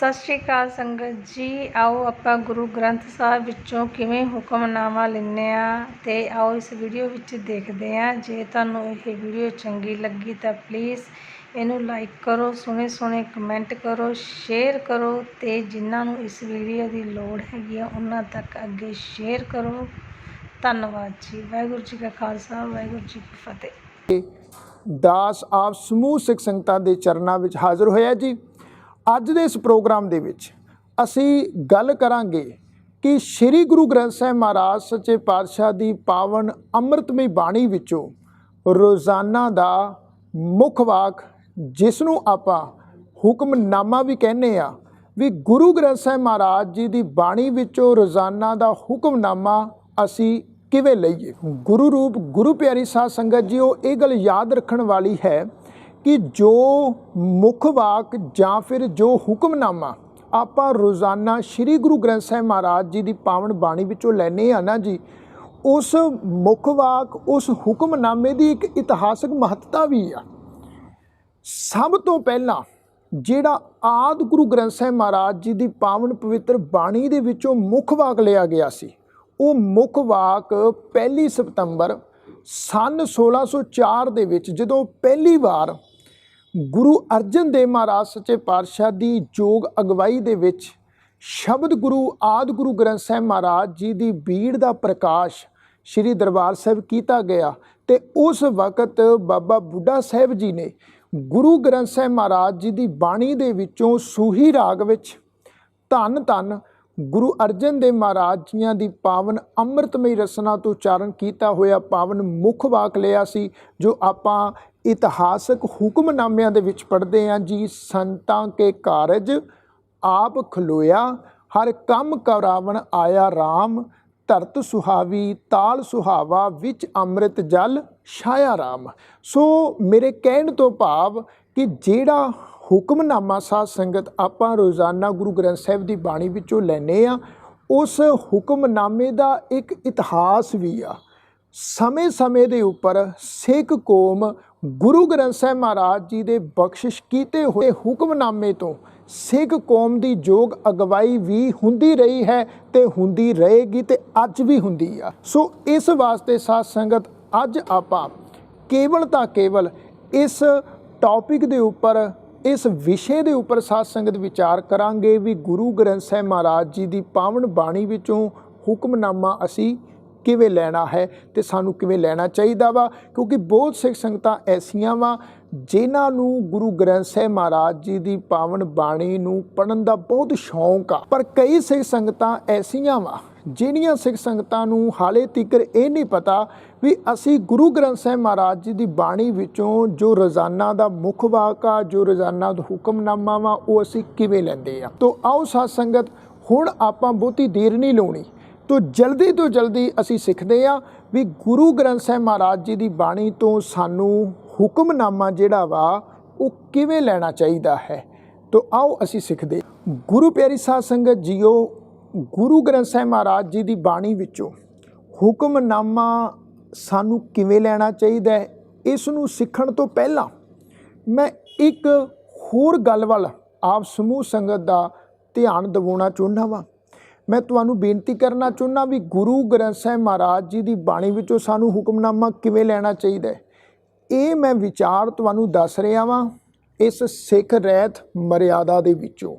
ਸਤਿ ਸ਼੍ਰੀ ਅਕਾਲ ਸੰਗਤ ਜੀ, ਆਓ ਆਪਾਂ ਗੁਰੂ ਗ੍ਰੰਥ ਸਾਹਿਬ ਵਿੱਚੋਂ ਕਿਵੇਂ ਹੁਕਮਨਾਮਾ ਲੈਂਦੇ ਆ ਤੇ ਆਓ ਇਸ ਵੀਡੀਓ ਵਿੱਚ ਦੇਖਦੇ ਆ। ਜੇ ਤੁਹਾਨੂੰ ਇਹ ਵੀਡੀਓ ਚੰਗੀ ਲੱਗੀ ਤਾਂ ਪਲੀਜ਼ ਇਹਨੂੰ ਲਾਈਕ ਕਰੋ ਸੋਹਣੇ ਸੋਹਣੇ ਕਮੈਂਟ ਕਰੋ ਸ਼ੇਅਰ ਕਰੋ ਤੇ ਜਿਨ੍ਹਾਂ ਨੂੰ ਇਸ ਵੀਡੀਓ ਦੀ ਲੋੜ ਹੈਗੀ ਆ, ਉਹਨਾਂ ਤੱਕ ਅੱਗੇ ਸ਼ੇਅਰ ਕਰੋ। ਧੰਨਵਾਦ ਜੀ, ਵਾਹਿਗੁਰੂ ਜੀ ਕਾ ਖਾਲਸਾ, ਵਾਹਿਗੁਰੂ ਜੀ ਕੀ ਫਤਿਹ। ਦਾਸ ਆਪ ਸਮੂਹ ਸਿੱਖ ਸੰਗਤਾਂ ਦੇ ਚਰਨਾਂ ਵਿੱਚ ਹਾਜ਼ਰ ਹੋਇਆ ਜੀ। ਅੱਜ ਦੇ ਇਸ ਪ੍ਰੋਗਰਾਮ ਦੇ ਵਿੱਚ ਅਸੀਂ ਗੱਲ ਕਰਾਂਗੇ ਕਿ ਸ੍ਰੀ ਗੁਰੂ ਗ੍ਰੰਥ ਸਾਹਿਬ ਮਹਾਰਾਜ ਸੱਚੇ ਪਾਤਸ਼ਾਹ ਦੀ ਪਾਵਨ ਅੰਮ੍ਰਿਤਮਈ ਬਾਣੀ ਵਿੱਚੋਂ ਰੋਜ਼ਾਨਾ ਦਾ ਮੁੱਖ ਵਾਕ, ਜਿਸ ਨੂੰ ਆਪਾਂ ਹੁਕਮਨਾਮਾ ਵੀ ਕਹਿੰਦੇ ਆ, ਵੀ ਗੁਰੂ ਗ੍ਰੰਥ ਸਾਹਿਬ ਮਹਾਰਾਜ ਜੀ ਦੀ ਬਾਣੀ ਵਿੱਚੋਂ ਰੋਜ਼ਾਨਾ ਦਾ ਹੁਕਮਨਾਮਾ ਅਸੀਂ ਕਿਵੇਂ ਲਈਏ? ਗੁਰੂ ਰੂਪ, ਗੁਰੂ ਪਿਆਰੀ ਸਾਧ ਸੰਗਤ ਜੀਓ, ਇਹ ਗੱਲ ਯਾਦ ਰੱਖਣ ਵਾਲੀ ਹੈ ਕਿ ਜੋ ਮੁੱਖ ਵਾਕ ਜਾਂ ਫਿਰ ਜੋ ਹੁਕਮਨਾਮਾ ਆਪਾਂ ਰੋਜ਼ਾਨਾ ਸ੍ਰੀ ਗੁਰੂ ਗ੍ਰੰਥ ਸਾਹਿਬ ਮਹਾਰਾਜ ਜੀ ਦੀ ਪਾਵਨ ਬਾਣੀ ਵਿੱਚੋਂ ਲੈਨੇ ਆ ਨਾ ਜੀ, ਉਸ ਮੁੱਖ ਵਾਕ, ਉਸ ਹੁਕਮਨਾਮੇ ਦੀ ਇੱਕ ਇਤਿਹਾਸਕ ਮਹੱਤਤਾ ਵੀ ਆ। ਸਭ ਤੋਂ ਪਹਿਲਾਂ ਜਿਹੜਾ ਆਦ ਗੁਰੂ ਗ੍ਰੰਥ ਸਾਹਿਬ ਮਹਾਰਾਜ ਜੀ ਦੀ ਪਾਵਨ ਪਵਿੱਤਰ ਬਾਣੀ ਦੇ ਵਿੱਚੋਂ ਮੁੱਖ ਵਾਕ ਲਿਆ ਗਿਆ ਸੀ, ਉਹ ਮੁੱਖ ਵਾਕ 1 ਸਤੰਬਰ ਸਨ 1604 ਦੇ ਵਿੱਚ ਜਦੋਂ ਪਹਿਲੀ ਵਾਰ ਗੁਰੂ ਅਰਜਨ ਦੇਵ ਮਹਾਰਾਜ ਸੱਚੇ ਪਾਤਸ਼ਾਹ ਦੀ ਜੋਗ ਅਗਵਾਈ ਦੇ ਵਿੱਚ ਸ਼ਬਦ ਗੁਰੂ ਆਦ ਗੁਰੂ ਗ੍ਰੰਥ ਸਾਹਿਬ ਮਹਾਰਾਜ ਜੀ ਦੀ ਬੀੜ ਦਾ ਪ੍ਰਕਾਸ਼ ਸ੍ਰੀ ਦਰਬਾਰ ਸਾਹਿਬ ਕੀਤਾ ਗਿਆ ਤੇ ਉਸ ਵਕਤ ਬਾਬਾ ਬੁੱਢਾ ਸਾਹਿਬ ਜੀ ਨੇ ਗੁਰੂ ਗ੍ਰੰਥ ਸਾਹਿਬ ਮਹਾਰਾਜ ਜੀ ਦੀ ਬਾਣੀ ਦੇ ਵਿੱਚੋਂ ਸੂਹੀ ਰਾਗ ਵਿੱਚ ਧੰਨ ਧੰਨ ਗੁਰੂ ਅਰਜਨ ਦੇਵ ਮਹਾਰਾਜ ਜੀਆਂ ਦੀ ਪਾਵਨ ਅੰਮ੍ਰਿਤਮਈ ਰਸਨਾ ਤੋਂ ਉਚਾਰਨ ਕੀਤਾ ਹੋਇਆ ਪਾਵਨ ਮੁੱਖ ਵਾਕ ਲਿਆ ਸੀ, ਜੋ ਆਪਾਂ ਇਤਿਹਾਸਕ ਹੁਕਮਨਾਮਿਆਂ ਦੇ ਵਿੱਚ ਪੜ੍ਹਦੇ ਹਾਂ ਜੀ, ਸੰਤਾਂ ਕੇ ਕਾਰਜ ਆਪ ਖਲੋਇਆ, ਹਰ ਕੰਮ ਕਰਾਵਣ ਆਇਆ RAM ਧਰਤ ਸੁਹਾਵੀ, ਤਾਲ ਸੁਹਾਵਾ, ਵਿੱਚ ਅੰਮ੍ਰਿਤ ਜਲ, ਛਾਇਆ RAM ਸੋ ਮੇਰੇ ਕਹਿਣ ਤੋਂ ਭਾਵ ਕਿ ਜਿਹੜਾ ਹੁਕਮਨਾਮਾ ਸਾਧ ਸੰਗਤ ਆਪਾਂ ਰੋਜ਼ਾਨਾ ਗੁਰੂ ਗ੍ਰੰਥ ਸਾਹਿਬ ਦੀ ਬਾਣੀ ਵਿੱਚੋਂ ਲੈਨੇ ਆ ਉਸ ਹੁਕਮਨਾਮੇ ਦਾ ਇੱਕ ਇਤਿਹਾਸ ਵੀ ਆ। ਸਮੇਂ-ਸਮੇਂ ਦੇ ਉੱਪਰ ਸਿੱਖ ਕੌਮ ਗੁਰੂ ਗ੍ਰੰਥ ਸਾਹਿਬ ਮਹਾਰਾਜ ਜੀ ਦੇ ਬਖਸ਼ਿਸ਼ ਕੀਤੇ ਹੋਏ ਹੁਕਮਨਾਮੇ ਤੋਂ ਸਿੱਖ ਕੌਮ ਦੀ ਜੋਗ ਅਗਵਾਈ ਵੀ ਹੁੰਦੀ ਰਹੀ ਹੈ ਤੇ ਹੁੰਦੀ ਰਹੇਗੀ ਤੇ ਅੱਜ ਵੀ ਹੁੰਦੀ ਆ। ਸੋ ਇਸ ਵਾਸਤੇ ਸਾਧ ਸੰਗਤ, ਅੱਜ ਆਪਾਂ ਕੇਵਲ ਤਾਂ ਕੇਵਲ ਇਸ ਟੌਪਿਕ ਦੇ ਉੱਪਰ, ਇਸ ਵਿਸ਼ੇ ਦੇ ਉੱਪਰ ਸਾਧ ਸੰਗਤ ਵਿਚਾਰ ਕਰਾਂਗੇ ਵੀ ਗੁਰੂ ਗ੍ਰੰਥ ਸਾਹਿਬ ਮਹਾਰਾਜ ਜੀ ਦੀ ਪਾਵਨ ਬਾਣੀ ਵਿੱਚੋਂ ਹੁਕਮਨਾਮਾ ਅਸੀਂ ਕਿਵੇਂ ਲੈਣਾ ਹੈ ਤੇ ਸਾਨੂੰ ਕਿਵੇਂ ਲੈਣਾ ਚਾਹੀਦਾ ਵਾ? ਕਿਉਂਕਿ ਬਹੁਤ ਸਿੱਖ ਸੰਗਤਾਂ ਐਸੀਆਂ ਵਾ ਜਿਨ੍ਹਾਂ ਨੂੰ ਗੁਰੂ ਗ੍ਰੰਥ ਸਾਹਿਬ ਮਹਾਰਾਜ ਜੀ ਦੀ ਪਾਵਨ ਬਾਣੀ ਨੂੰ ਪੜਨ ਦਾ ਬਹੁਤ ਸ਼ੌਂਕ ਆ। ਪਰ ਕਈ ਸਿੱਖ ਸੰਗਤਾਂ ਐਸੀਆਂ ਵਾ ਜਿਹੜੀਆਂ ਸਿੱਖ ਸੰਗਤਾਂ ਨੂੰ ਹਾਲੇ ਤੀਕਰ ਇਹ ਨਹੀਂ ਪਤਾ ਵੀ ਅਸੀਂ ਗੁਰੂ ਗ੍ਰੰਥ ਸਾਹਿਬ ਮਹਾਰਾਜ ਜੀ ਦੀ ਬਾਣੀ ਵਿੱਚੋਂ ਜੋ ਰੋਜ਼ਾਨਾ ਦਾ ਮੁੱਖ ਵਾਕ ਆ, ਜੋ ਰੋਜ਼ਾਨਾ ਦਾ ਹੁਕਮਨਾਮਾ ਵਾ, ਉਹ ਅਸੀਂ ਕਿਵੇਂ ਲੈਂਦੇ ਆ? ਤੋਂ ਆਓ ਸਾਧ ਸੰਗਤ, ਹੁਣ ਆਪਾਂ ਬਹੁਤੀ ਦੇਰ ਨਹੀਂ ਲਾਉਣੀ। ਤੋਂ ਜਲਦੀ ਤੋਂ ਜਲਦੀ ਅਸੀਂ ਸਿੱਖਦੇ ਆ ਵੀ ਗੁਰੂ ਗ੍ਰੰਥ ਸਾਹਿਬ ਮਹਾਰਾਜ ਜੀ ਦੀ ਬਾਣੀ ਤੋਂ ਸਾਨੂੰ ਹੁਕਮਨਾਮਾ ਜਿਹੜਾ ਵਾ, ਉਹ ਕਿਵੇਂ ਲੈਣਾ ਚਾਹੀਦਾ ਹੈ? ਤੋਂ ਆਓ ਅਸੀਂ ਸਿੱਖਦੇ ਗੁਰੂ ਪਿਆਰੀ ਸਾਧ ਸੰਗਤ ਜੀਓ, ਗੁਰੂ ਗ੍ਰੰਥ ਸਾਹਿਬ ਮਹਾਰਾਜ ਜੀ ਦੀ ਬਾਣੀ ਵਿੱਚੋਂ ਹੁਕਮਨਾਮਾ ਸਾਨੂੰ ਕਿਵੇਂ ਲੈਣਾ ਚਾਹੀਦਾ ਹੈ, ਇਸ ਨੂੰ ਸਿੱਖਣ ਤੋਂ ਪਹਿਲਾਂ ਮੈਂ ਇੱਕ ਹੋਰ ਗੱਲ ਵੱਲ ਆਪ ਸਮੂਹ ਸੰਗਤ ਦਾ ਧਿਆਨ ਦਿਵਾਉਣਾ ਚਾਹੁੰਦਾ ਵਾਂ। ਮੈਂ ਤੁਹਾਨੂੰ ਬੇਨਤੀ ਕਰਨਾ ਚਾਹੁੰਦਾ ਵੀ ਗੁਰੂ ਗ੍ਰੰਥ ਸਾਹਿਬ ਮਹਾਰਾਜ ਜੀ ਦੀ ਬਾਣੀ ਵਿੱਚੋਂ ਸਾਨੂੰ ਹੁਕਮਨਾਮਾ ਕਿਵੇਂ ਲੈਣਾ ਚਾਹੀਦਾ ਹੈ? ਇਹ ਮੈਂ ਵਿਚਾਰ ਤੁਹਾਨੂੰ ਦੱਸ ਰਿਹਾ ਵਾਂ ਇਸ ਸਿੱਖ ਰਹਿਤ ਮਰਿਆਦਾ ਦੇ ਵਿੱਚੋਂ।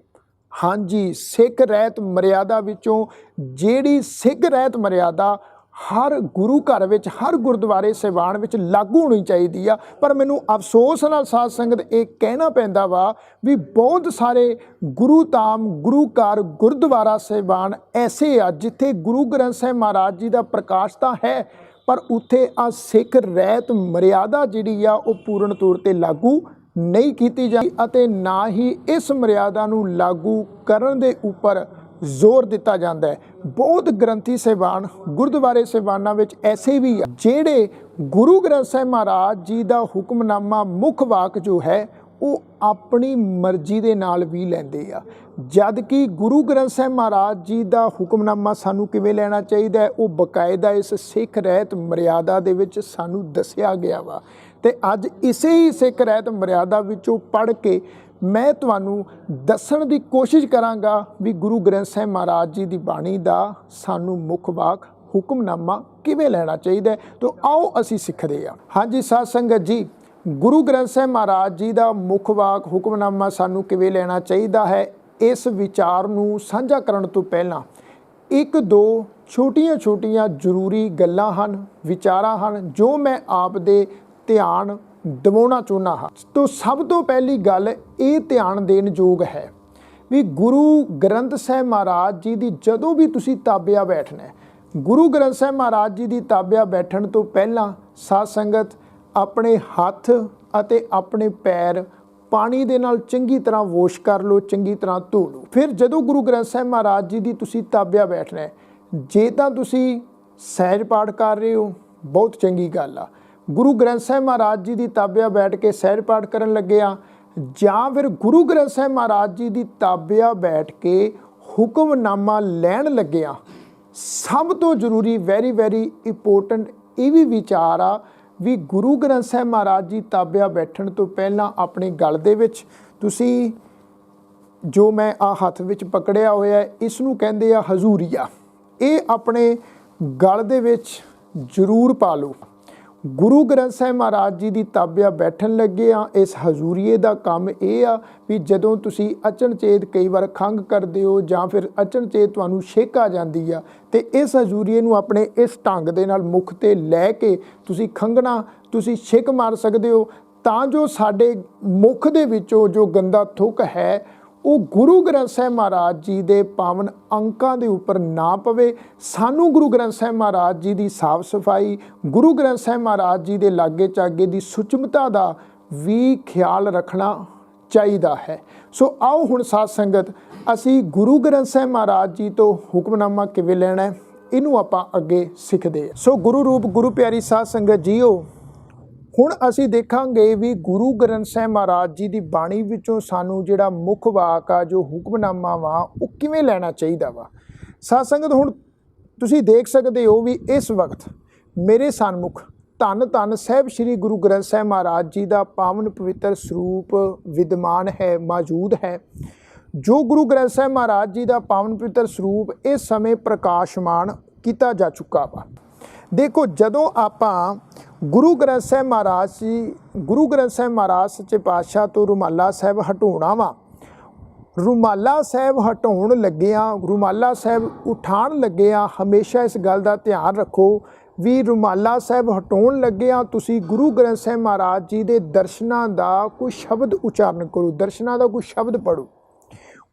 ਹਾਂਜੀ, ਸਿੱਖ ਰਹਿਤ ਮਰਿਆਦਾ ਵਿੱਚੋਂ ਜਿਹੜੀ ਸਿੱਖ ਰਹਿਤ ਮਰਿਆਦਾ ਹਰ ਗੁਰੂ ਘਰ ਵਿੱਚ, ਹਰ ਗੁਰਦੁਆਰੇ ਸੇਵਾਨ ਵਿੱਚ ਲਾਗੂ ਹੋਣੀ ਚਾਹੀਦੀ ਆ। ਪਰ ਮੈਨੂੰ ਅਫਸੋਸ ਨਾਲ ਸਾਧ ਸੰਗਤ ਇਹ ਕਹਿਣਾ ਪੈਂਦਾ ਵਾ ਵੀ ਬਹੁਤ ਸਾਰੇ ਗੁਰੂ ਧਾਮ, ਗੁਰੂ ਘਰ, ਗੁਰਦੁਆਰਾ ਸੇਵਾਨ ਐਸੇ ਆ ਜਿੱਥੇ ਗੁਰੂ ਗ੍ਰੰਥ ਸਾਹਿਬ ਮਹਾਰਾਜ ਜੀ ਦਾ ਪ੍ਰਕਾਸ਼ ਤਾਂ ਹੈ, ਪਰ ਉੱਥੇ ਆ ਸਿੱਖ ਰਹਿਤ ਮਰਿਆਦਾ ਜਿਹੜੀ ਆ ਉਹ ਪੂਰਨ ਤੌਰ ਤੇ ਲਾਗੂ ਨਹੀਂ ਕੀਤੀ ਜਾਂਦੀ ਅਤੇ ਨਾ ਹੀ ਇਸ ਮਰਿਆਦਾ ਨੂੰ ਲਾਗੂ ਕਰਨ ਦੇ ਉੱਪਰ ਜ਼ੋਰ ਦਿੱਤਾ ਜਾਂਦਾ ਹੈ। ਬਹੁਤ ਗ੍ਰੰਥੀ ਸੇਵਾਨ ਗੁਰਦੁਆਰੇ ਸੇਵਾਨਾਂ ਵਿੱਚ ਐਸੇ ਵੀ ਆ, ਜਿਹੜੇ ਗੁਰੂ ਗ੍ਰੰਥ ਸਾਹਿਬ ਮਹਾਰਾਜ ਜੀ ਦਾ ਹੁਕਮਨਾਮਾ ਮੁੱਖ ਵਾਕ ਜੋ ਹੈ, ਉਹ ਆਪਣੀ ਮਰਜ਼ੀ ਦੇ ਨਾਲ ਵੀ ਲੈਂਦੇ ਆ। ਜਦ ਕਿ ਗੁਰੂ ਗ੍ਰੰਥ ਸਾਹਿਬ ਮਹਾਰਾਜ ਜੀ ਦਾ ਹੁਕਮਨਾਮਾ ਸਾਨੂੰ ਕਿਵੇਂ ਲੈਣਾ ਚਾਹੀਦਾ ਉਹ ਬਕਾਇਦਾ ਇਸ ਸਿੱਖ ਰਹਿਤ ਮਰਿਆਦਾ ਦੇ ਵਿੱਚ ਸਾਨੂੰ ਦੱਸਿਆ ਗਿਆ ਵਾ। ਤੇ ਅੱਜ ਇਸੇ ਹੀ ਸਿੱਖ ਰਹਿਤ ਮਰਿਆਦਾ ਵਿੱਚੋਂ ਪੜ੍ਹ ਕੇ ਮੈਂ ਤੁਹਾਨੂੰ ਦੱਸਣ ਦੀ ਕੋਸ਼ਿਸ਼ ਕਰਾਂਗਾ ਵੀ ਗੁਰੂ ਗ੍ਰੰਥ ਸਾਹਿਬ ਮਹਾਰਾਜ ਜੀ ਦੀ ਬਾਣੀ ਦਾ ਸਾਨੂੰ ਮੁੱਖ ਵਾਕ, ਹੁਕਮਨਾਮਾ ਕਿਵੇਂ ਲੈਣਾ ਚਾਹੀਦਾ ਹੈ ਆਓ ਅਸੀਂ ਸਿੱਖਦੇ ਹਾਂ। ਹਾਂਜੀ, ਸਾਧ ਸੰਗਤ ਜੀ, ਗੁਰੂ ਗ੍ਰੰਥ ਸਾਹਿਬ ਮਹਾਰਾਜ ਜੀ ਦਾ ਮੁੱਖ ਵਾਕ, ਹੁਕਮਨਾਮਾ ਸਾਨੂੰ ਕਿਵੇਂ ਲੈਣਾ ਚਾਹੀਦਾ ਹੈ, ਇਸ ਵਿਚਾਰ ਨੂੰ ਸਾਂਝਾ ਕਰਨ ਤੋਂ ਪਹਿਲਾਂ ਇੱਕ ਦੋ ਛੋਟੀਆਂ-ਛੋਟੀਆਂ ਜ਼ਰੂਰੀ ਗੱਲਾਂ ਹਨ, ਵਿਚਾਰਾਂ ਹਨ, ਜੋ ਮੈਂ ਆਪ ਦੇ ਧਿਆਨ ਦਿਵਾਉਣਾ ਚਾਹੁੰਦਾ ਹਾਂ। ਤੋਂ ਸਭ ਤੋਂ ਪਹਿਲੀ ਗੱਲ ਇਹ ਧਿਆਨ ਦੇਣ ਯੋਗ ਹੈ ਵੀ ਗੁਰੂ ਗ੍ਰੰਥ ਸਾਹਿਬ ਮਹਾਰਾਜ ਜੀ ਦੀ ਜਦੋਂ ਵੀ ਤੁਸੀਂ ਤਾਬਿਆ ਬੈਠਣਾ ਗੁਰੂ ਗ੍ਰੰਥ ਸਾਹਿਬ ਮਹਾਰਾਜ ਜੀ ਦੀ ਤਾਬਿਆ ਬੈਠਣ ਤੋਂ ਪਹਿਲਾਂ ਸਾਧ ਸੰਗਤ ਆਪਣੇ ਹੱਥ ਅਤੇ ਆਪਣੇ ਪੈਰ ਪਾਣੀ ਦੇ ਨਾਲ ਚੰਗੀ ਤਰ੍ਹਾਂ ਵਾਸ਼ ਕਰ ਲਓ, ਚੰਗੀ ਤਰ੍ਹਾਂ ਧੋ ਲਓ। ਫਿਰ ਜਦੋਂ ਗੁਰੂ ਗ੍ਰੰਥ ਸਾਹਿਬ ਮਹਾਰਾਜ ਜੀ ਦੀ ਤੁਸੀਂ ਤਾਬਿਆ ਬੈਠਣਾ ਜੇ ਤਾਂ ਤੁਸੀਂ ਸਹਿਜ ਪਾਠ ਕਰ ਰਹੇ ਹੋ, ਬਹੁਤ ਚੰਗੀ ਗੱਲ ਆ। ਗੁਰੂ ਗ੍ਰੰਥ ਸਾਹਿਬ ਮਹਾਰਾਜ ਜੀ ਦੀ ਤਾਬਿਆ ਬੈਠ ਕੇ ਸਹਿਜ ਪਾਠ ਕਰਨ ਲੱਗੇ ਆ, ਜਾਂ ਫਿਰ ਗੁਰੂ ਗ੍ਰੰਥ ਸਾਹਿਬ ਮਹਾਰਾਜ ਜੀ ਦੀ ਤਾਬਿਆ ਬੈਠ ਕੇ ਹੁਕਮਨਾਮਾ ਲੈਣ ਲੱਗੇ ਆ। ਸਭ ਤੋਂ ਜ਼ਰੂਰੀ ਵੈਰੀ ਵੈਰੀ ਇੰਪੋਰਟੈਂਟ ਇਹ ਵੀ ਵਿਚਾਰ ਆ ਵੀ ਗੁਰੂ ਗ੍ਰੰਥ ਸਾਹਿਬ ਮਹਾਰਾਜ ਜੀ ਤਾਬਿਆ ਬੈਠਣ ਤੋਂ ਪਹਿਲਾਂ ਆਪਣੇ ਗਲ ਦੇ ਵਿੱਚ ਤੁਸੀਂ ਜੋ ਮੈਂ ਆ ਹੱਥ ਵਿੱਚ ਪਕੜਿਆ ਹੋਇਆ ਇਸ ਨੂੰ ਕਹਿੰਦੇ ਆ ਹਜ਼ੂਰੀਆ। ਇਹ ਆਪਣੇ ਗਲ ਦੇ ਵਿੱਚ ਜ਼ਰੂਰ ਪਾ ਲਓ। ਗੁਰੂ ਗ੍ਰੰਥ ਸਾਹਿਬ ਮਹਾਰਾਜ ਜੀ ਦੀ ਤਾਬਿਆ ਬੈਠਣ ਲੱਗੇ ਆ, ਇਸ ਹਜ਼ੂਰੀਏ ਦਾ ਕੰਮ ਇਹ ਆ ਵੀ ਜਦੋਂ ਤੁਸੀਂ ਅਚਨਚੇਤ ਕਈ ਵਾਰ ਖੰਗ ਕਰਦੇ ਹੋ ਜਾਂ ਫਿਰ ਅਚਨਚੇਤ ਤੁਹਾਨੂੰ ਛੇਕ ਆ ਜਾਂਦੀ ਆ, ਤੇ ਇਸ ਹਜ਼ੂਰੀਏ ਨੂੰ ਆਪਣੇ ਇਸ ਢੰਗ ਦੇ ਨਾਲ ਮੁਖ ਤੇ ਲੈ ਕੇ ਤੁਸੀਂ ਖੰਗਣਾ ਤੁਸੀਂ ਛਿੱਕ ਮਾਰ ਸਕਦੇ ਹੋ, ਤਾਂ ਜੋ ਸਾਡੇ ਮੁਖ ਦੇ ਵਿੱਚੋਂ ਜੋ ਗੰਦਾ ਥੁੱਕ ਹੈ ਉਹ ਗੁਰੂ ਗ੍ਰੰਥ ਸਾਹਿਬ ਮਹਾਰਾਜ ਜੀ ਦੇ ਪਾਵਨ ਅੰਕਾਂ ਦੇ ਉੱਪਰ ਨਾ ਪਵੇ। ਸਾਨੂੰ ਗੁਰੂ ਗ੍ਰੰਥ ਸਾਹਿਬ ਮਹਾਰਾਜ ਜੀ ਦੀ ਸਾਫ਼ ਸਫ਼ਾਈ, ਗੁਰੂ ਗ੍ਰੰਥ ਸਾਹਿਬ ਮਹਾਰਾਜ ਜੀ ਦੇ ਲਾਗੇ ਚਾਗੇ ਦੀ ਸੁਚਮਤਾ ਦਾ ਵੀ ਖਿਆਲ ਰੱਖਣਾ ਚਾਹੀਦਾ ਹੈ। ਸੋ ਆਓ ਹੁਣ ਸਾਧ ਸੰਗਤ, ਅਸੀਂ ਗੁਰੂ ਗ੍ਰੰਥ ਸਾਹਿਬ ਮਹਾਰਾਜ ਜੀ ਤੋਂ ਹੁਕਮਨਾਮਾ ਕਿਵੇਂ ਲੈਣਾ ਹੈ, ਇਹਨੂੰ ਆਪਾਂ ਅੱਗੇ ਸਿੱਖਦੇ ਹਾਂ। ਸੋ ਗੁਰੂ ਰੂਪ, ਗੁਰੂ ਪਿਆਰੀ ਸਾਧ ਸੰਗਤ ਜੀਓ ਹੁਣ ਅਸੀਂ ਦੇਖਾਂਗੇ ਵੀ ਗੁਰੂ ਗ੍ਰੰਥ ਸਾਹਿਬ ਮਹਾਰਾਜ ਜੀ ਦੀ ਬਾਣੀ ਵਿੱਚੋਂ ਸਾਨੂੰ ਜਿਹੜਾ ਮੁੱਖ ਵਾਕ ਆ, ਜੋ ਹੁਕਮਨਾਮਾ ਵਾ, ਉਹ ਕਿਵੇਂ ਲੈਣਾ ਚਾਹੀਦਾ ਵਾ? ਸਾਧ ਸੰਗਤ, ਹੁਣ ਤੁਸੀਂ ਦੇਖ ਸਕਦੇ ਹੋ ਵੀ ਇਸ ਵਕਤ ਮੇਰੇ ਸਨਮੁਖ ਧੰਨ ਧੰਨ ਸਾਹਿਬ ਸ੍ਰੀ ਗੁਰੂ ਗ੍ਰੰਥ ਸਾਹਿਬ ਮਹਾਰਾਜ ਜੀ ਦਾ ਪਾਵਨ ਪਵਿੱਤਰ ਸਰੂਪ ਵਿਦਮਾਨ ਹੈ, ਮੌਜੂਦ ਹੈ। ਜੋ ਗੁਰੂ ਗ੍ਰੰਥ ਸਾਹਿਬ ਮਹਾਰਾਜ ਜੀ ਦਾ ਪਾਵਨ ਪਵਿੱਤਰ ਸਰੂਪ ਇਸ ਸਮੇਂ ਪ੍ਰਕਾਸ਼ਮਾਨ ਕੀਤਾ ਜਾ ਚੁੱਕਾ ਵਾ। ਦੇਖੋ, ਜਦੋਂ ਆਪਾਂ ਗੁਰੂ ਗ੍ਰੰਥ ਸਾਹਿਬ ਮਹਾਰਾਜ ਜੀ, ਗੁਰੂ ਗ੍ਰੰਥ ਸਾਹਿਬ ਮਹਾਰਾਜ ਸੱਚੇ ਪਾਤਸ਼ਾਹ ਤੋਂ ਰੁਮਾਲਾ ਸਾਹਿਬ ਹਟਾਉਣਾ ਵਾ। ਰੁਮਾਲਾ ਸਾਹਿਬ ਹਟਾਉਣ ਲੱਗਿਆਂ, ਰੁਮਾਲਾ ਸਾਹਿਬ ਉਠਾਉਣ ਲੱਗਿਆਂ, ਹਮੇਸ਼ਾ ਇਸ ਗੱਲ ਦਾ ਧਿਆਨ ਰੱਖੋ ਵੀ ਰੁਮਾਲਾ ਸਾਹਿਬ ਹਟਾਉਣ ਲੱਗਿਆਂ ਤੁਸੀਂ ਗੁਰੂ ਗ੍ਰੰਥ ਸਾਹਿਬ ਮਹਾਰਾਜ ਜੀ ਦੇ ਦਰਸ਼ਨਾਂ ਦਾ ਕੋਈ ਸ਼ਬਦ ਉਚਾਰਨ ਕਰੋ, ਦਰਸ਼ਨਾਂ ਦਾ ਕੋਈ ਸ਼ਬਦ ਪੜੋ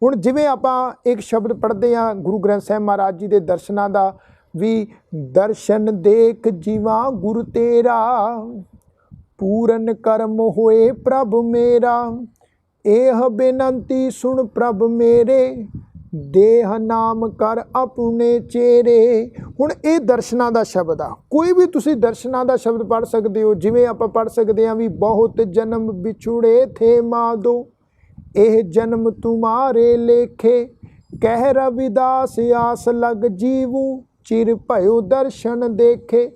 ਹੁਣ ਜਿਵੇਂ ਆਪਾਂ ਇੱਕ ਸ਼ਬਦ ਪੜ੍ਹਦੇ ਆ ਗੁਰੂ ਗ੍ਰੰਥ ਸਾਹਿਬ ਮਹਾਰਾਜ ਜੀ ਦੇ ਦਰਸ਼ਨਾਂ ਦਾ ਵੀ ਦਰਸ਼ਨ ਦੇਖ ਜੀਵਾ ਗੁਰ ਤੇਰਾ। ਪੂਰਨ ਕਰਮ ਹੋਏ ਪ੍ਰਭ ਮੇਰਾ। ਇਹ ਬੇਨੰਤੀ ਸੁਣ ਪ੍ਰਭ ਮੇਰੇ। ਦੇਹ ਨਾਮ ਕਰ ਆਪਣੇ ਚਿਹਰੇ ਹੁਣ ਇਹ ਦਰਸ਼ਨਾਂ ਦਾ ਸ਼ਬਦ ਆ। ਕੋਈ ਵੀ ਤੁਸੀਂ ਦਰਸ਼ਨਾਂ ਦਾ ਸ਼ਬਦ ਪੜ੍ਹ ਸਕਦੇ ਹੋ। ਜਿਵੇਂ ਆਪਾਂ ਪੜ੍ਹ ਸਕਦੇ ਹਾਂ ਵੀ ਬਹੁਤ ਜਨਮ ਵਿਛੁੜੇ ਥੇ ਮਾਦੋ। ਇਹ ਜਨਮ ਤੁਮਾਰੇ ਲੇਖੇ। ਕਹਿ ਰਵਿਦਾਸ ਆਸ ਲਗ ਜੀਵੂ। ਚਿਰ ਭਇਓ ਦਰਸ਼ਨ ਦੇਖੇ।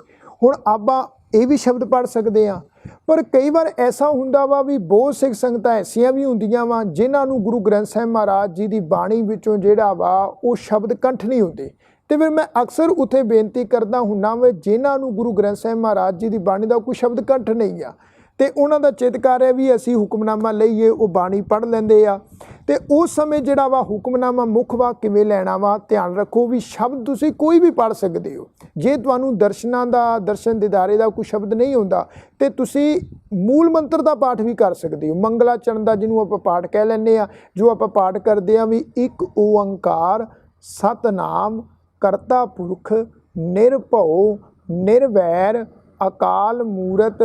ਹੁਣ ਆਪਾਂ ਇਹ ਵੀ ਸ਼ਬਦ ਪੜ ਸਕਦੇ ਆ ਪਰ ਕਈ ਵਾਰ ਐਸਾ ਹੁੰਦਾ ਵਾ ਵੀ ਬਹੁਤ ਸਿੱਖ ਸੰਗਤਾਂ ਐਸੀਆਂ ਵੀ ਹੁੰਦੀਆਂ ਵਾ ਜਿਨ੍ਹਾਂ ਨੂੰ ਗੁਰੂ ਗ੍ਰੰਥ ਸਾਹਿਬ ਮਹਾਰਾਜ ਜੀ ਦੀ ਬਾਣੀ ਵਿੱਚੋਂ ਜਿਹੜਾ ਵਾ ਉਹ ਸ਼ਬਦ ਕੰਠ ਨਹੀਂ ਹੁੰਦੇ। ਤੇ ਫਿਰ ਮੈਂ ਅਕਸਰ ਉਥੇ ਬੇਨਤੀ ਕਰਦਾ ਹੁੰਨਾ ਵਾ ਜਿਨ੍ਹਾਂ ਨੂੰ ਗੁਰੂ ਗ੍ਰੰਥ ਸਾਹਿਬ ਮਹਾਰਾਜ ਜੀ ਦੀ ਬਾਣੀ ਦਾ ਕੋਈ ਸ਼ਬਦ ਕੰਠ ਨਹੀਂ ਆ। ਤੇ ਉਹਨਾਂ ਦਾ ਚਿਤਕਾਰ ਹੈ ਵੀ ਅਸੀਂ ਹੁਕਮਨਾਮਾ ਲਈਏ, ਉਹ ਬਾਣੀ ਪੜ੍ਹ ਲੈਂਦੇ ਆ। ਤੇ ਉਸ ਸਮੇਂ ਜਿਹੜਾ ਵਾ ਹੁਕਮਨਾਮਾ ਮੁੱਖ ਵਾ, ਕਿਵੇਂ ਲੈਣਾ ਵਾ, ਧਿਆਨ ਰੱਖੋ ਵੀ ਸ਼ਬਦ ਤੁਸੀਂ ਕੋਈ ਵੀ ਪੜ੍ਹ ਸਕਦੇ ਹੋ। ਜੇ ਤੁਹਾਨੂੰ ਦਰਸ਼ਨਾਂ ਦਾ, ਦਰਸ਼ਨ ਦਿਦਾਰੇ ਦਾ ਕੋਈ ਸ਼ਬਦ ਨਹੀਂ ਹੁੰਦਾ, ਤੇ ਤੁਸੀਂ ਮੂਲ ਮੰਤਰ ਦਾ ਪਾਠ ਵੀ ਕਰ ਸਕਦੇ ਹੋ। ਮੰਗਲਾਚਰਨ ਦਾ ਜਿਹਨੂੰ ਆਪਾਂ ਪਾਠ ਕਹਿ ਲੈਂਦੇ ਆ, ਜੋ ਆਪਾਂ ਪਾਠ ਕਰਦੇ ਆ ਵੀ ਇੱਕ ਓੰਕਾਰ, ਸਤਨਾਮ, ਕਰਤਾ ਪੁਰਖ, ਨਿਰਭਉ, ਨਿਰਵੈਰ, ਅਕਾਲ ਮੂਰਤ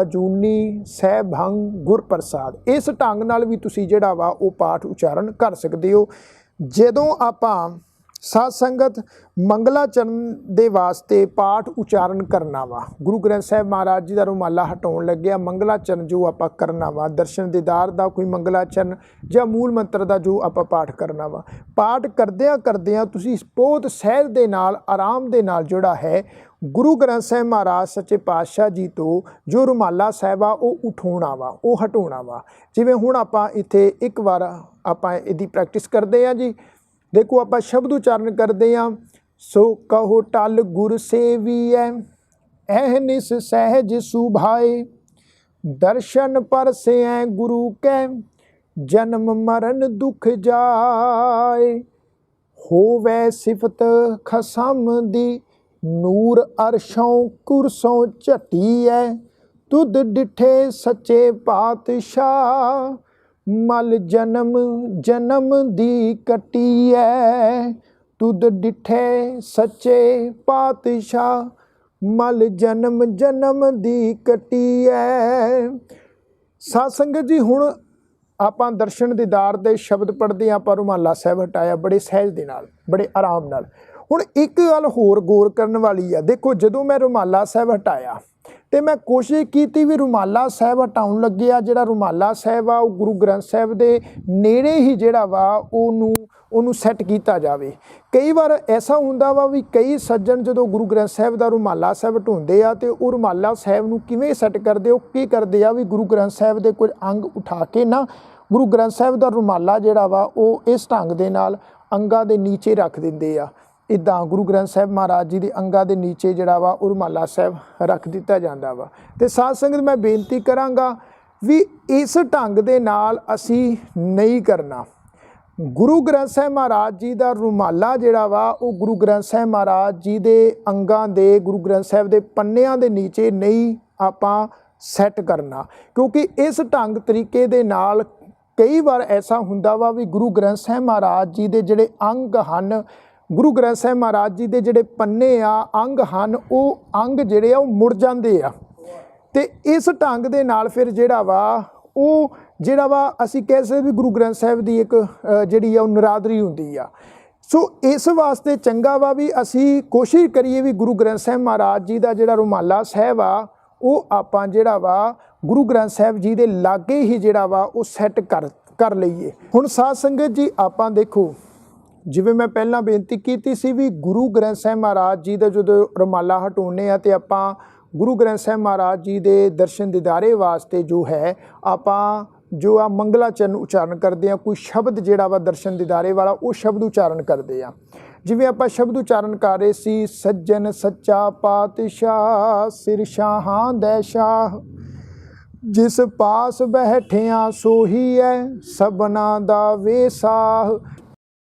ਅਜੂਨੀ ਸਹਿਭੰਗ ਗੁਰ ਪ੍ਰਸਾਦ ਇਸ ਢੰਗ ਨਾਲ ਵੀ ਤੁਸੀਂ ਜਿਹੜਾ ਵਾ ਉਹ ਪਾਠ ਉਚਾਰਨ ਕਰ ਸਕਦੇ ਹੋ। ਜਦੋਂ ਆਪਾਂ ਸਾਧ ਸੰਗਤ ਮੰਗਲਾਚਰਨ ਦੇ ਵਾਸਤੇ ਪਾਠ ਉਚਾਰਨ ਕਰਨਾ ਵਾ, ਗੁਰੂ ਗ੍ਰੰਥ ਸਾਹਿਬ ਮਹਾਰਾਜ ਜੀ ਦਾ ਰੁਮਾਲਾ ਹਟਾਉਣ ਲੱਗਿਆ ਮੰਗਲਾਚਰਨ ਜੋ ਆਪਾਂ ਕਰਨਾ ਵਾ, ਦਰਸ਼ਨ ਦੀਦਾਰ ਦਾ ਕੋਈ ਮੰਗਲਾਚਰਨ ਜਾਂ ਮੂਲ ਮੰਤਰ ਦਾ ਜੋ ਆਪਾਂ ਪਾਠ ਕਰਨਾ ਵਾ, ਪਾਠ ਕਰਦਿਆਂ ਕਰਦਿਆਂ ਤੁਸੀਂ ਬਹੁਤ ਸਹਿਜ ਦੇ ਨਾਲ, ਆਰਾਮ ਦੇ ਨਾਲ ਜਿਹੜਾ ਹੈ ਗੁਰੂ ਗ੍ਰੰਥ ਸਾਹਿਬ ਮਹਾਰਾਜ ਸੱਚੇ ਪਾਤਸ਼ਾਹ ਜੀ ਤੋਂ ਜੋ ਰੁਮਾਲਾ ਸਾਹਿਬ ਆ, ਉਹ ਉਠਾਉਣਾ ਵਾ ਉਹ ਹਟਾਉਣਾ ਵਾ ਜਿਵੇਂ ਹੁਣ ਆਪਾਂ ਇੱਥੇ ਇੱਕ ਵਾਰ ਆਪਾਂ ਇਹਦੀ ਪ੍ਰੈਕਟਿਸ ਕਰਦੇ ਆ ਜੀ। ਦੇਖੋ ਆਪਾਂ ਸ਼ਬਦ ਉਚਾਰਨ ਕਰਦੇ ਆ ਸੋ ਕਹੋ ਟਲ ਗੁਰ ਸੇਵੀਐ ਐ ਨਿਸ ਸਹਿਜ ਸੁਭਾਏ, ਦਰਸ਼ਨ ਪਰਸੈ ਗੁਰੂ ਕੈ, ਜਨਮ ਮਰਨ ਦੁਖ ਜਾਏ। ਹੋਵੇ ਸਿਫਤ ਖਸਮ ਦੀ ਨੂਰ ਅਰਸ਼ੋਂ ਕੁਰਸੋਂ ਝਟੀ ਝਟੀਐ ਤੁਧ ਡਿਠੇ ਸੱਚੇ ਪਾਤਸ਼ਾਹ। ਮਲ ਜਨਮ ਜਨਮ ਦੀ ਕਟੀ ਕਟੀਐ ਤੁਧ ਡਿਠੇ ਸੱਚੇ ਪਾਤਸ਼ਾਹ। ਮਲ ਜਨਮ ਜਨਮ ਦੀ ਕਟੀਐ ਸਾਧ ਸੰਗਤ ਜੀ, ਹੁਣ ਆਪਾਂ ਦਰਸ਼ਨ ਦੀਦਾਰ ਦੇ ਸ਼ਬਦ ਪੜ੍ਹਦੇ ਹਾਂ ਆਪਾਂ ਰੁਮਾਲਾ ਸਾਹਿਬ ਹਟਾਇਆ, ਬੜੇ ਸਹਿਜ ਦੇ ਨਾਲ, ਬੜੇ ਆਰਾਮ ਨਾਲ। ਹੁਣ ਇੱਕ ਗੱਲ ਹੋਰ ਗੌਰ ਕਰਨ ਵਾਲੀ ਆ। ਦੇਖੋ, ਜਦੋਂ ਮੈਂ ਰੁਮਾਲਾ ਸਾਹਿਬ ਹਟਾਇਆ ਤੇ ਮੈਂ ਕੋਸ਼ਿਸ਼ ਕੀਤੀ ਵੀ ਰੁਮਾਲਾ ਸਾਹਿਬ ਹਟਾਉਣ ਲੱਗਿਆ ਜਿਹੜਾ ਰੁਮਾਲਾ ਸਾਹਿਬ ਆ, ਉਹ ਗੁਰੂ ਗ੍ਰੰਥ ਸਾਹਿਬ ਦੇ ਨੇੜੇ ਹੀ ਜਿਹੜਾ ਵਾ, ਉਹਨੂੰ ਉਹਨੂੰ ਸੈੱਟ ਕੀਤਾ ਜਾਵੇ। ਕਈ ਵਾਰ ਐਸਾ ਹੁੰਦਾ ਵਾ ਵੀ ਕਈ ਸੱਜਣ ਜਦੋਂ ਗੁਰੂ ਗ੍ਰੰਥ ਸਾਹਿਬ ਦਾ ਰੁਮਾਲਾ ਸਾਹਿਬ ਢੂੰਦੇ ਆ ਤੇ ਉਹ ਰੁਮਾਲਾ ਸਾਹਿਬ ਨੂੰ ਕਿਵੇਂ ਸੈੱਟ ਕਰਦੇ, ਉਹ ਕੀ ਕਰਦੇ ਆ ਵੀ ਗੁਰੂ ਗ੍ਰੰਥ ਸਾਹਿਬ ਦੇ ਕੁਝ ਅੰਗ ਉਠਾ ਕੇ ਨਾ, ਗੁਰੂ ਗ੍ਰੰਥ ਸਾਹਿਬ ਦਾ ਰੁਮਾਲਾ ਜਿਹੜਾ ਵਾ, ਉਹ ਇਸ ਢੰਗ ਦੇ ਨਾਲ ਅੰਗਾਂ ਦੇ ਨੀਚੇ ਰੱਖ ਦਿੰਦੇ ਆ। ਇਦਾਂ ਗੁਰੂ ਗ੍ਰੰਥ ਸਾਹਿਬ ਮਹਾਰਾਜ ਜੀ ਦੇ ਅੰਗਾਂ ਦੇ ਨੀਚੇ ਜਿਹੜਾ ਵਾ ਉਹ ਰੁਮਾਲਾ ਸਾਹਿਬ ਰੱਖ ਦਿੱਤਾ ਜਾਂਦਾ ਵਾ। ਤੇ ਸਾਧ ਸੰਗਤ, ਮੈਂ ਬੇਨਤੀ ਕਰਾਂਗਾ ਵੀ ਇਸ ਢੰਗ ਦੇ ਨਾਲ ਅਸੀਂ ਨਹੀਂ ਕਰਨਾ। ਗੁਰੂ ਗ੍ਰੰਥ ਸਾਹਿਬ ਮਹਾਰਾਜ ਜੀ ਦਾ ਰੁਮਾਲਾ ਜਿਹੜਾ ਵਾ, ਉਹ ਗੁਰੂ ਗ੍ਰੰਥ ਸਾਹਿਬ ਮਹਾਰਾਜ ਜੀ ਦੇ ਅੰਗਾਂ ਦੇ, ਗੁਰੂ ਗ੍ਰੰਥ ਸਾਹਿਬ ਦੇ ਪੰਨਿਆਂ ਦੇ ਨੀਚੇ ਨਹੀਂ ਆਪਾਂ ਸੈੱਟ ਕਰਨਾ। ਕਿਉਂਕਿ ਇਸ ਢੰਗ ਤਰੀਕੇ ਦੇ ਨਾਲ ਕਈ ਵਾਰ ਐਸਾ ਹੁੰਦਾ ਵਾ ਵੀ ਗੁਰੂ ਗ੍ਰੰਥ ਸਾਹਿਬ ਮਹਾਰਾਜ ਜੀ ਦੇ ਜਿਹੜੇ ਅੰਗ ਹਨ ਗੁਰੂ ਗ੍ਰੰਥ ਸਾਹਿਬ ਮਹਾਰਾਜ ਜੀ ਦੇ ਜਿਹੜੇ ਪੰਨੇ ਆ, ਅੰਗ ਹਨ, ਉਹ ਅੰਗ ਜਿਹੜੇ ਆ, ਉਹ ਮੁੜ ਜਾਂਦੇ ਆ। ਤੇ ਇਸ ਢੰਗ ਦੇ ਨਾਲ ਫਿਰ ਜਿਹੜਾ ਵਾ, ਉਹ ਜਿਹੜਾ ਵਾ ਅਸੀਂ ਕਹਿ ਸਕਦੇ ਵੀ ਗੁਰੂ ਗ੍ਰੰਥ ਸਾਹਿਬ ਦੀ ਇੱਕ ਜਿਹੜੀ ਆ, ਉਹ ਨਰਾਦਰੀ ਹੁੰਦੀ ਆ। ਸੋ ਇਸ ਵਾਸਤੇ ਚੰਗਾ ਵਾ ਵੀ ਅਸੀਂ ਕੋਸ਼ਿਸ਼ ਕਰੀਏ ਵੀ ਗੁਰੂ ਗ੍ਰੰਥ ਸਾਹਿਬ ਮਹਾਰਾਜ ਜੀ ਦਾ ਜਿਹੜਾ ਰੁਮਾਲਾ ਸਾਹਿਬ ਆ, ਉਹ ਆਪਾਂ ਜਿਹੜਾ ਵਾ ਗੁਰੂ ਗ੍ਰੰਥ ਸਾਹਿਬ ਜੀ ਦੇ ਲਾਗੇ ਹੀ ਜਿਹੜਾ ਵਾ, ਉਹ ਸੈੱਟ ਕਰ ਕਰ ਲਈਏ। ਹੁਣ ਸਾਧ ਸੰਗਤ ਜੀ, ਆਪਾਂ ਦੇਖੋ ਜਿਵੇਂ ਮੈਂ ਪਹਿਲਾਂ ਬੇਨਤੀ ਕੀਤੀ ਸੀ ਵੀ ਗੁਰੂ ਗ੍ਰੰਥ ਸਾਹਿਬ ਮਹਾਰਾਜ ਜੀ ਦਾ ਜਦੋਂ ਰੁਮਾਲਾ ਹਟਾਉਨੇ ਆ ਤੇ ਆਪਾਂ ਗੁਰੂ ਗ੍ਰੰਥ ਸਾਹਿਬ ਮਹਾਰਾਜ ਜੀ ਦੇ ਦਰਸ਼ਨ ਦਿਦਾਰੇ ਵਾਸਤੇ ਜੋ ਹੈ, ਆਪਾਂ ਜੋ ਆ ਮੰਗਲਾ ਚਰਨ ਉਚਾਰਨ ਕਰਦੇ ਆ ਕੋਈ ਸ਼ਬਦ ਜਿਹੜਾ ਵਾ ਦਰਸ਼ਨ ਦਿਦਾਰੇ ਵਾਲਾ, ਉਹ ਸ਼ਬਦ ਉਚਾਰਨ ਕਰਦੇ ਆ ਜਿਵੇਂ ਆਪਾਂ ਸ਼ਬਦ ਉਚਾਰਨ ਕਰ ਰਹੇ ਸੀ, ਸੱਜਣ ਸੱਚਾ ਪਾਤਸ਼ਾਹ, ਸਿਰ ਸ਼ਾਹਾਂ ਦੇ ਸ਼ਾਹ ਜਿਸ ਪਾਸ ਬੈਠਿਆ ਸੋਹੀ ਐ ਸਬਨਾ ਦਾ ਵੇਸਾਹ